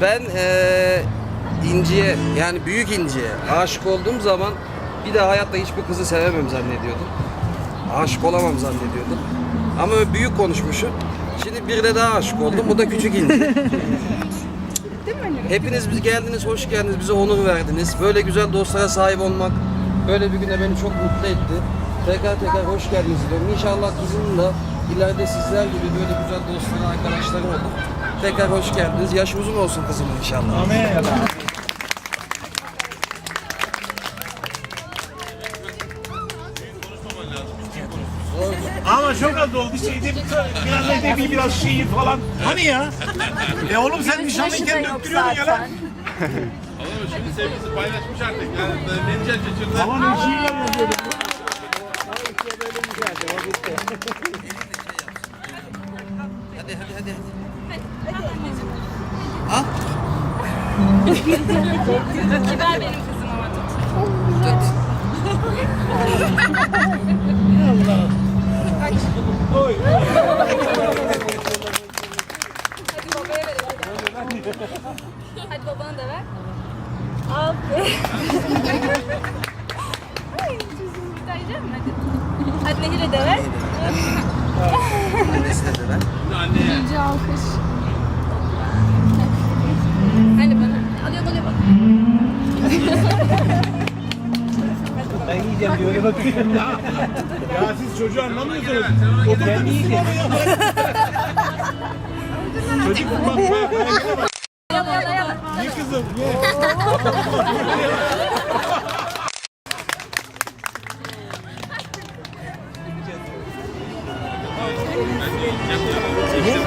Ben eee İnci'ye yani büyük İnci'ye aşık olduğum zaman bir daha hayatta hiçbir kızı sevemem zannediyordum. Aşık olamam zannediyordum. Ama büyük konuşmuşum. Şimdi bir de daha aşık oldum. Bu da küçük İnci. Hepiniz biz geldiniz, hoş geldiniz, bize onur verdiniz. Böyle güzel dostlara sahip olmak, böyle bir güne beni çok mutlu etti. Tekrar tekrar hoş geldiniz diyorum. İnşallah kızım da ileride sizler gibi böyle güzel dostları, arkadaşları olur. Tekrar hoş geldiniz. Yaş uzun olsun kızım inşallah. Ama çok az oldu şeyde biraz edebi biraz şiir falan. Hani ya? E oğlum sen nişanlıyken döktürüyordun ya lan. Ama şimdi sevgisi paylaşmış artık. Yani beni ne şiirler yazıyordun. Hadi hadi hadi. Kiber benim kızım ama tut. Oy. Hadi babaya verelim. Hadi babana da ver. Aferin. Ay çocuğum bir tane misin? Hadi. Hadi Nehir'e de ver. Annesine de ver. İnce alkış. Hadi bana. Alıyorum alıyorum. Ben yiyeceğim diyor öyle bakıyor. ya siz çocuğu anlamıyorsunuz. Ben yiyeceğim. Çocuk bak bak bak. Ye kızım ye. Ne?